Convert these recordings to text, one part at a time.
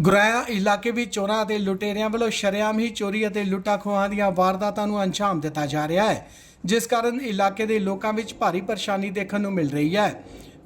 ਗੁਰਾਇਆ ਇਲਾਕੇ ਵਿੱਚ ਚੋਰਾਂ ਅਤੇ ਲੁਟੇਰਿਆਂ ਵੱਲੋਂ ਸ਼ਰੇਆਮ ਹੀ ਚੋਰੀ ਅਤੇ ਲੁੱਟਾਂ ਖੋਹਾਂ ਦੀਆਂ ਵਾਰਦਾਤਾਂ ਨੂੰ ਅੰਜਾਮ ਦਿੱਤਾ ਜਾ ਰਿਹਾ ਹੈ। ਜਿਸ ਕਾਰਨ ਇਲਾਕੇ ਦੇ ਲੋਕਾਂ ਵਿੱਚ ਭਾਰੀ ਪਰੇਸ਼ਾਨੀ ਦੇਖਣ ਨੂੰ ਮਿਲ ਰਹੀ ਹੈ।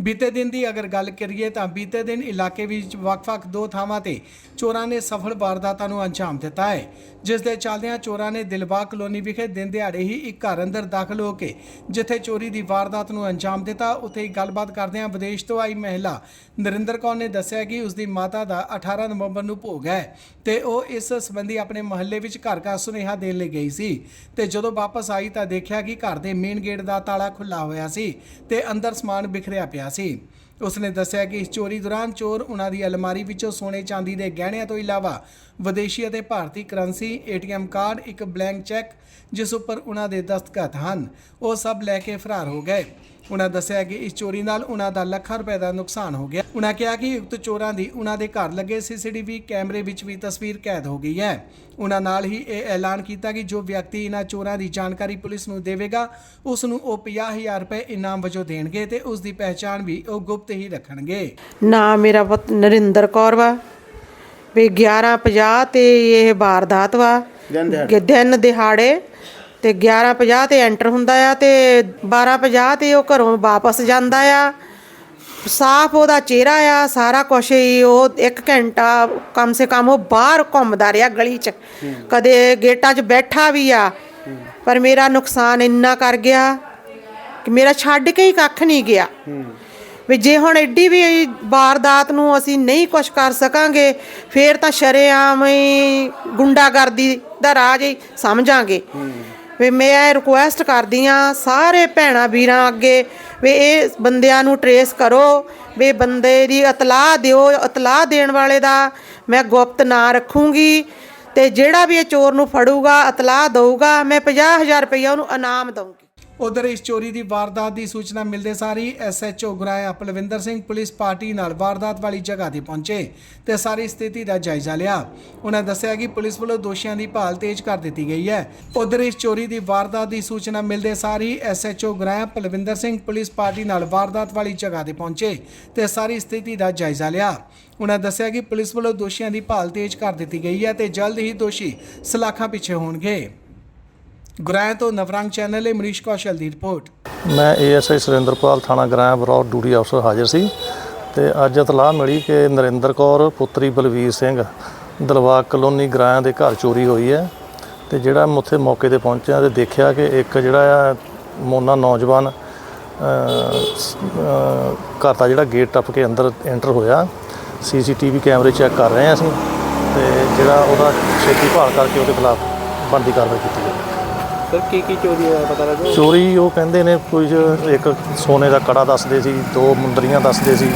ਬੀਤੇ ਦਿਨ ਦੀ ਅਗਰ ਗੱਲ ਕਰੀਏ ਤਾਂ ਬੀਤੇ ਦਿਨ ਇਲਾਕੇ ਵਿੱਚ ਵੱਖ-ਵੱਖ ਦੋ ਥਾਵਾਂ ਤੇ ਚੋਰਾਂ ਨੇ ਸਫਲ ਵਾਰਦਾਤਾਂ ਨੂੰ ਅੰਜਾਮ ਦਿੱਤਾ ਹੈ। ਜਿਸ ਦੇ ਚੱਲਦਿਆਂ ਚੋਰਾਂ ਨੇ ਦਿਲਬਾਗ ਕਲੋਨੀ ਵਿਖੇ ਦਿਨ ਦਿਹਾੜੇ ਹੀ ਇੱਕ ਘਰ ਅੰਦਰ ਦਾਖਲ ਹੋ ਕੇ ਜਿੱਥੇ ਚੋਰੀ ਦੀ ਵਾਰਦਾਤ ਨੂੰ ਅੰਜਾਮ ਦਿੱਤਾ। ਉੱਥੇ ਹੀ ਗੱਲਬਾਤ ਕਰਦਿਆਂ ਵਿਦੇਸ਼ ਤੋਂ ਆਈ ਮਹਿਲਾ ਨਰਿੰਦਰ ਕੌਰ ਨੇ ਦੱਸਿਆ ਕਿ ਉਸ ਦੀ ਮਾਤਾ ਦਾ 18 ਨਵੰਬਰ ਨੂੰ ਭੋਗ ਹੈ ਤੇ ਉਹ ਇਸ ਸੰਬੰਧੀ ਆਪਣੇ ਮਹੱਲੇ ਵਿੱਚ ਘਰ ਘਰ ਸੁਨੇਹਾ ਦੇਣ ਲਈ ਗਈ ਸੀ ਤੇ ਜਦੋਂ ਵਾਪਸ ਆਈ ਤਾਂ ਦੇਖਿਆ ਕਿ ਘਰ ਦੇ ਮੇਨ ਗੇਟ ਦਾ ਤਾਲਾ ਖੁੱਲਾ ਹੋਇਆ ਸੀ ਤੇ ਅੰਦਰ ਸਮਾਨ ਬਿਖਰਿਆ ਪਿਆ ਸੀ। ਉਸ ਨੇ ਦੱਸਿਆ ਕਿ ਇਸ ਚੋਰੀ ਦੌਰਾਨ ਚੋਰ ਉਹਨਾਂ ਦੀ ਅਲਮਾਰੀ ਵਿੱਚੋਂ ਸੋਨੇ ਚਾਂਦੀ ਦੇ ਗਹਿਣਿਆਂ ਤੋਂ ਇਲਾਵਾ ਵਿਦੇਸ਼ੀ ਅਤੇ ਭਾਰਤੀ ਕਰੰਸੀ, ਏਟੀਐਮ ਕਾਰਡ, ਇੱਕ ਬਲੈਂਕ ਚੈੱਕ, ਜਿਸ ਉੱਪਰ ਉਹਨਾਂ ਦੇ ਦਸਤਖਤ ਹਨ, ਉਹ ਸਭ ਲੈ ਕੇ ਫਰਾਰ ਹੋ ਗਏ। ਉਹਨਾਂ ਦੱਸਿਆ ਕਿ ਇਸ ਚੋਰੀ ਨਾਲ ਉਹਨਾਂ ਦਾ ਲੱਖਾਂ ਰੁਪਏ ਦਾ ਨੁਕਸਾਨ ਹੋ ਗਿਆ। ਉਹਨਾਂ ਕਿਹਾ ਕਿ ਉਕਤ ਚੋਰਾਂ ਦੀ ਉਹਨਾਂ ਦੇ ਘਰ ਲੱਗੇ ਸੀਸੀਟੀਵੀ ਕੈਮਰੇ ਵਿੱਚ ਵੀ ਤਸਵੀਰ ਕੈਦ ਹੋ ਗਈ ਹੈ। ਉਹਨਾਂ ਨਾਲ ਹੀ ਇਹ ਐਲਾਨ ਕੀਤਾ ਕਿ ਜੋ ਵਿਅਕਤੀ ਇਹਨਾਂ ਚੋਰਾਂ ਦੀ ਜਾਣਕਾਰੀ ਪੁਲਿਸ ਨੂੰ ਦੇਵੇਗਾ ਉਸ ਨੂੰ ਉਹ 50000 ਰੁਪਏ ਇਨਾਮ ਵਜੋਂ ਦੇਣਗੇ ਤੇ ਉਸ ਦੀ ਪਹਿਚਾਣ ਵੀ ਉਹ ਗੁਪਤ ਹੀ ਰੱਖਣਗੇ। ਨਾ ਮੇਰਾ ਪੁੱਤ ਨਰਿੰਦਰ ਕੌਰ ਵਾ। ਵੀ 11:50 ਤੇ ਇਹ ਵਾਰਦਾਤ ਵਾ। ਦਿਨ ਦਿਹਾੜੇ ਤੇ 11:50 ਤੇ ਐਂਟਰ ਹੁੰਦਾ ਆ ਤੇ 12:50 ਤੇ ਉਹ ਘਰੋਂ ਵਾਪਸ ਜਾਂਦਾ ਆ। ਸਾਫ਼ ਉਹਦਾ ਚਿਹਰਾ ਆ ਸਾਰਾ ਕੁਝ ਹੀ ਉਹ 1 ਘੰਟਾ ਕਮ ਸੇ ਕਮ ਉਹ ਬਾਹਰ ਘੁੰਮਦਾ ਰਿਹਾ ਗਲੀ 'ਚ। ਕਦੇ ਗੇਟਾਂ 'ਚ ਬੈਠਾ ਵੀ ਆ। ਪਰ ਮੇਰਾ ਨੁਕਸਾਨ ਇੰਨਾ ਕਰ ਗਿਆ ਕਿ ਮੇਰਾ ਛੱਡ ਕੇ ਹੀ ਕੱਖ ਨਹੀਂ ਗਿਆ। ਵੀ ਜੇ ਹੁਣ ਐਡੀ ਵੀ ਵਾਰਦਾਤ ਨੂੰ ਅਸੀਂ ਨਹੀਂ ਕੁਝ ਕਰ ਸਕਾਂਗੇ, ਫੇਰ ਤਾਂ ਸ਼ਰੇਆਮ ਹੀ ਗੁੰਡਾਗਰਦੀ ਦਾ ਰਾਜ ਹੀ ਸਮਝਾਂਗੇ। ਵੀ ਮੈਂ ਰਿਕੁਐਸਟ ਕਰਦੀ ਆ ਸਾਰੇ ਭੈਣਾ ਵੀਰਾਂ ਅੱਗੇ ਵੀ ਇਹ ਬੰਦਿਆਂ ਨੂੰ ਟਰੇਸ ਕਰੋ, ਵੀ ਬੰਦੇ ਦੀ ਇਤਲਾਹ ਦਿਓ, ਇਤਲਾਹ ਦੇਣ ਵਾਲੇ ਦਾ ਮੈਂ ਗੁਪਤ ਨਾਂ ਰੱਖੂੰਗੀ ਤੇ ਜਿਹੜਾ ਵੀ ਇਹ ਚੋਰ ਨੂੰ ਫੜੂਗਾ, ਇਤਲਾਹ ਦਊਗਾ, ਮੈਂ 50000 ਰੁਪਇਆ ਉਹਨੂੰ ਇਨਾਮ ਦਊਂਗੀ। ਉਧਰ ਇਸ ਚੋਰੀ ਦੀ ਵਾਰਦਾਤ ਦੀ ਸੂਚਨਾ ਮਿਲਦੇ ਸਾਰ ਹੀ SHO Goraya Palwinder Singh police party ਨਾਲ ਵਾਰਦਾਤ ਵਾਲੀ ਜਗ੍ਹਾ ਤੇ ਪਹੁੰਚੇ ਤੇ ਸਾਰੀ ਸਥਿਤੀ ਦਾ ਜਾਇਜ਼ਾ ਲਿਆ। ਉਹਨਾਂ ਦੱਸਿਆ ਕਿ ਪੁਲਿਸ ਵੱਲੋਂ ਦੋਸ਼ੀਆਂ ਦੀ ਭਾਲ ਤੇਜ਼ ਕਰ ਦਿੱਤੀ ਗਈ ਹੈ। ਉਧਰ ਇਸ ਚੋਰੀ ਦੀ ਵਾਰਦਾਤ ਦੀ ਸੂਚਨਾ ਮਿਲਦੇ ਸਾਰ ਹੀ SHO Goraya Palwinder Singh police party ਨਾਲ ਵਾਰਦਾਤ ਵਾਲੀ ਜਗ੍ਹਾ ਤੇ ਪਹੁੰਚੇ ਤੇ ਸਾਰੀ ਸਥਿਤੀ ਦਾ ਜਾਇਜ਼ਾ ਲਿਆ। ਉਹਨਾਂ ਦੱਸਿਆ ਕਿ ਪੁਲਿਸ ਵੱਲੋਂ ਦੋਸ਼ੀਆਂ ਦੀ ਭਾਲ ਤੇਜ਼ ਕਰ ਦਿੱਤੀ ਗਈ ਹੈ ਤੇ ਜਲਦ ਹੀ ਦੋਸ਼ੀ ਸਲਾਖਾਂ ਪਿੱਛੇ ਹੋਣਗੇ। ਗੁਰਾਇਆ ਤੋਂ ਨਵਰੰਗ ਚੈਨਲ ਲਈ ਮਨੀਸ਼ ਕੌਸ਼ਲ ਦੀ ਰਿਪੋਰਟ। ਮੈਂ ਏਐਸਆਈ ਸੁਰਿੰਦਰਪਾਲ ਥਾਣਾ ਗ੍ਰਾਮ ਬਰੌਡ ਡਿਊਟੀ ਅਫਸਰ ਹਾਜ਼ਰ ਸੀ ਤੇ ਅੱਜ ਇਤਲਾਹ ਮਿਲੀ ਕਿ ਨਰਿੰਦਰ ਕੌਰ, ਪੁੱਤਰੀ ਬਲਵੀਰ ਸਿੰਘ ਦਲਵਾਗ ਕਲੋਨੀ ਗ੍ਰਾਮ ਦੇ ਘਰ ਚੋਰੀ ਹੋਈ ਹੈ ਤੇ ਜਿਹੜਾ ਉੱਥੇ ਮੌਕੇ ਤੇ ਪਹੁੰਚਿਆ ਤੇ ਦੇਖਿਆ ਕਿ ਇੱਕ ਜਿਹੜਾ ਆ ਮੋਨਾ ਨੌਜਵਾਨ ਘਰ ਦਾ ਜਿਹੜਾ ਗੇਟ ਟੱਪ ਕੇ ਅੰਦਰ ਐਂਟਰ ਹੋਇਆ। ਸੀਸੀਟੀਵੀ ਕੈਮਰੇ ਚੈੱਕ ਕਰ ਰਹੇ ਹਾਂ ਅਸੀਂ ਤੇ ਜਿਹੜਾ ਉਹਦਾ ਛੇਤੀ ਭਾਲ ਕਰਕੇ ਉਹਦੇ ਖਿਲਾਫ ਬਣਦੀ ਕਾਰਵਾਈ ਕੀਤੀ ਗਈ ਸਰ, ਕੀ ਕੀ ਚੋਰੀ ਹੋਇਆ ਪਤਾ ਲੱਗਾ ਚੋਰੀ ਉਹ ਕਹਿੰਦੇ ਨੇ ਕੁਝ ਇੱਕ ਸੋਨੇ ਦਾ ਕੜਾ ਦੱਸਦੇ ਸੀ, ਦੋ ਮੁੰਦਰੀਆਂ ਦੱਸਦੇ ਸੀ।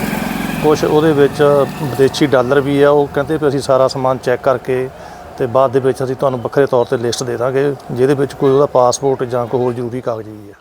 ਕੁਝ ਉਹਦੇ ਵਿੱਚ ਵਿਦੇਸ਼ੀ ਡਾਲਰ ਵੀ ਆ, ਉਹ ਕਹਿੰਦੇ ਵੀ ਅਸੀਂ ਸਾਰਾ ਸਮਾਨ ਚੈੱਕ ਕਰਕੇ ਤੇ ਬਾਅਦ ਦੇ ਵਿੱਚ ਅਸੀਂ ਤੁਹਾਨੂੰ ਵੱਖਰੇ ਤੌਰ ਤੇ ਲਿਸਟ ਦੇ ਦਾਂਗੇ, ਜਿਹਦੇ ਵਿੱਚ ਕੋਈ ਉਹਦਾ ਪਾਸਪੋਰਟ ਜਾਂ ਕੋਈ ਹੋਰ ਜ਼ਰੂਰੀ ਕਾਗਜ਼ ਵੀ ਆ।